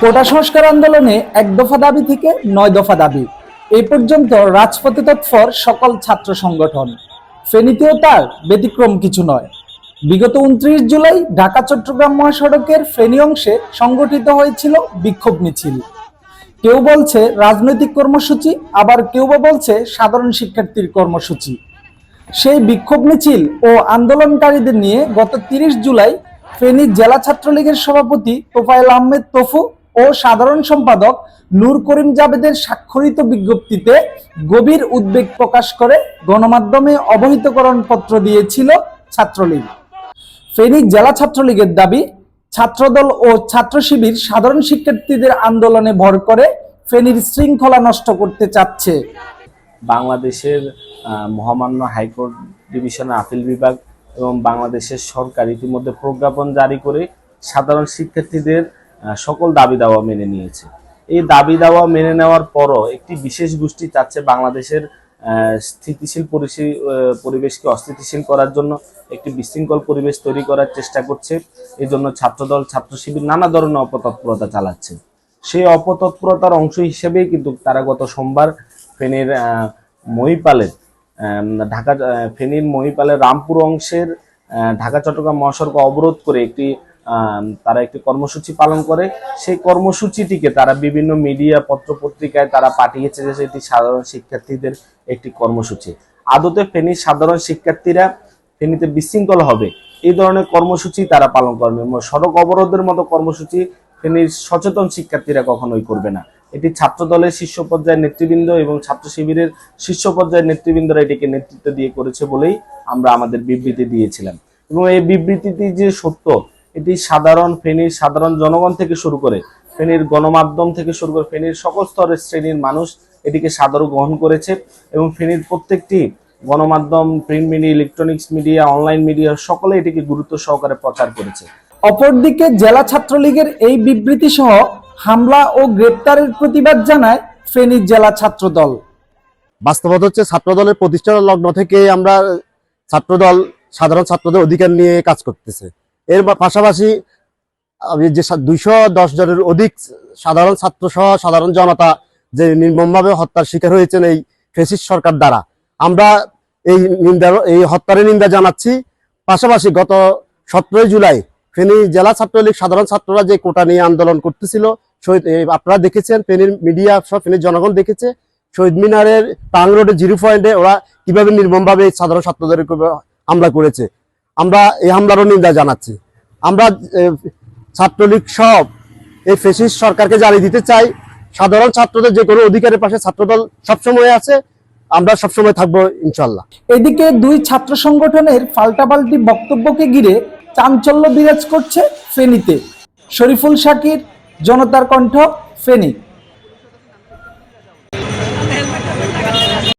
কোটা সংস্কার আন্দোলনে এক দফা দাবি থেকে নয় দফা দাবি। এই পর্যন্ত রাজপথে তৎপর সকল ছাত্র সংগঠন। ফেনীতেও তার ব্যতিক্রম কিছু নয়। বিগত উনত্রিশ জুলাই ঢাকা, চট্টগ্রাম মহাসড়কের ফেনী অংশে সংগঠিত হয়েছিল বিক্ষোভ মিছিল। কেউ বলছে রাজনৈতিক কর্মসূচি, আবার কেউ বা বলছে সাধারণ শিক্ষার্থীর কর্মসূচি। সেই বিক্ষোভ মিছিল ও আন্দোলনকারীদের নিয়ে গত তিরিশ জুলাই ফেনী জেলা ছাত্রলীগের সভাপতি তোফায়েল আহমেদ তফু ও সাধারণ সম্পাদক নূর করিম জাবেদের স্বাক্ষরিত বিজ্ঞপ্তিতে গভীর উদ্বেগ প্রকাশ করে গণমাধ্যমে অবহিতকরণ পত্র দিয়েছিল ছাত্রলীগ। ফেনী জেলা ছাত্রলীগের দাবি, ছাত্রদল ও ছাত্র শিবির সাধারণ শিক্ষার্থীদের আন্দোলনে ভর করে ফেনীর শৃঙ্খলা নষ্ট করতে চাচ্ছে। বাংলাদেশের মহামান্য হাইকোর্ট ডিভিশনের আপিল বিভাগ এবং বাংলাদেশের সরকার ইতিমধ্যে প্রজ্ঞাপন জারি করে সাধারণ শিক্ষার্থীদের সকল দাবি দাওয়া মেনে নিয়েছে। এই দাবি দাওয়া মেনে নেওয়ার পরও একটি বিশেষ গোষ্ঠী চাচ্ছে বাংলাদেশের স্থিতিশীল পরিবেশকে অস্থিতিশীল করার জন্য একটি বিশৃঙ্খল পরিবেশ তৈরি করার চেষ্টা করছে। এই জন্য ছাত্রদল ছাত্র শিবির নানা ধরনের অপতৎপরতা চালাচ্ছে। সেই অপতৎপরতার অংশ হিসেবেই কিন্তু তারা গত সোমবার ফেনীর মহিপালের ঢাকা ফেনীর মহিপালের রামপুর অংশের ঢাকা, চট্টগ্রাম মহাসড়ক অবরোধ করে একটি তারা একটি কর্মসূচি পালন করে। সেই কর্মসূচিটিকে তারা বিভিন্ন মিডিয়া পত্র পত্রিকায় তারা পাঠিয়েছে যে সেটি সাধারণ শিক্ষার্থীদের একটি কর্মসূচি। আদতে ফেনীর সাধারণ শিক্ষার্থীরা ফেনীতে বিশৃঙ্খল হবে। এই ধরনের কর্মসূচি তারা পালন করবে। সড়ক অবরোধের মতো কর্মসূচি ফেনীর সচেতন শিক্ষার্থীরা কখনোই করবে না। এটি ছাত্র দলের শীর্ষ পর্যায়ের নেতৃবৃন্দ এবং ছাত্র শিবিরের শীর্ষ পর্যায়ের নেতৃবৃন্দরা এটিকে নেতৃত্ব দিয়ে করেছে বলেই আমরা আমাদের বিবৃতি দিয়েছিলাম। এবং এই বিবৃতিটি যে সত্য, এটি সাধারণ ফেনীর সাধারণ জনগণ থেকে শুরু করে ফেনীর গণমাধ্যম থেকে শুরু করে ফেনীর সকল স্তরের শ্রেণির মানুষ এটিকে সাদর গ্রহণ করেছে এবং ফেনীর প্রত্যেকটি গণমাধ্যম, print media, electronics media, online media সকলে এটিকে গুরুত্ব সহকারে প্রচার করেছে। অপরদিকে জেলা ছাত্রলীগের এই বিবৃতি সহ হামলা ও গ্রেপ্তারের প্রতিবাদ জানায় ফেনী জেলা ছাত্রদল। বাস্তবতা হচ্ছে ছাত্রদলের প্রতিষ্ঠানের লগ্ন থেকে আমরা ছাত্রদল, সাধারণ ছাত্রদের অধিকার নিয়ে কাজ করতেছে। এর পাশাপাশি যে দুইশো দশ জনের অধিক সাধারণ ছাত্র সহ সাধারণ জনতা যে নির্মমভাবে হত্যার শিকার হয়েছেন এই ফেসিস্ট সরকার দ্বারা। আমরা এই নিন্দা, এই হত্যার নিন্দা জানাচ্ছি। পাশাপাশি গত সতেরোই জুলাই ফেনী জেলা ছাত্রলীগ সাধারণ ছাত্ররা যে কোটা নিয়ে আন্দোলন করতেছিল শহীদ আপনারা দেখেছেন, ফেনীর মিডিয়া সব ফেনীর জনগণ দেখেছে, শহীদ মিনারের টাং রোডে জিরো পয়েন্টে ওরা কীভাবে নির্মমভাবে সাধারণ ছাত্রদের হামলা করেছে। আমরা এই হামলারও নিন্দা জানাচ্ছি। আমরা ছাত্রলীগ সব এই ফেসিস্ট সরকারকে জানিয়ে দিতে চাই, সাধারণ ছাত্রদের যে কোনো অধিকারের পাশে ছাত্রদল সবসময় আছে, আমরা সবসময় থাকব ইনশাল্লাহ এদিকে দুই ছাত্র সংগঠনের পাল্টাপাল্টি বক্তব্যকে ঘিরে চাঞ্চল্য বিরাজ করছে ফেনীতে। শরীফুল শাকির জনতার কণ্ঠ ফেনী।